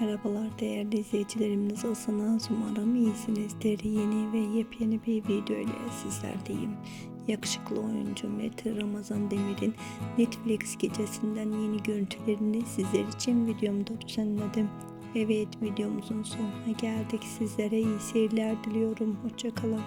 Merhabalar değerli izleyicilerim nasılsınız? Umarım iyisinizdir. Yeni ve yepyeni bir video ile sizlerdeyim. Yakışıklı oyuncu Mete Ramazan Demir'in Netflix gecesinden yeni görüntülerini sizler için videomda düzenledim. Evet videomuzun sonuna geldik. Sizlere iyi seyirler diliyorum. Hoşçakalın.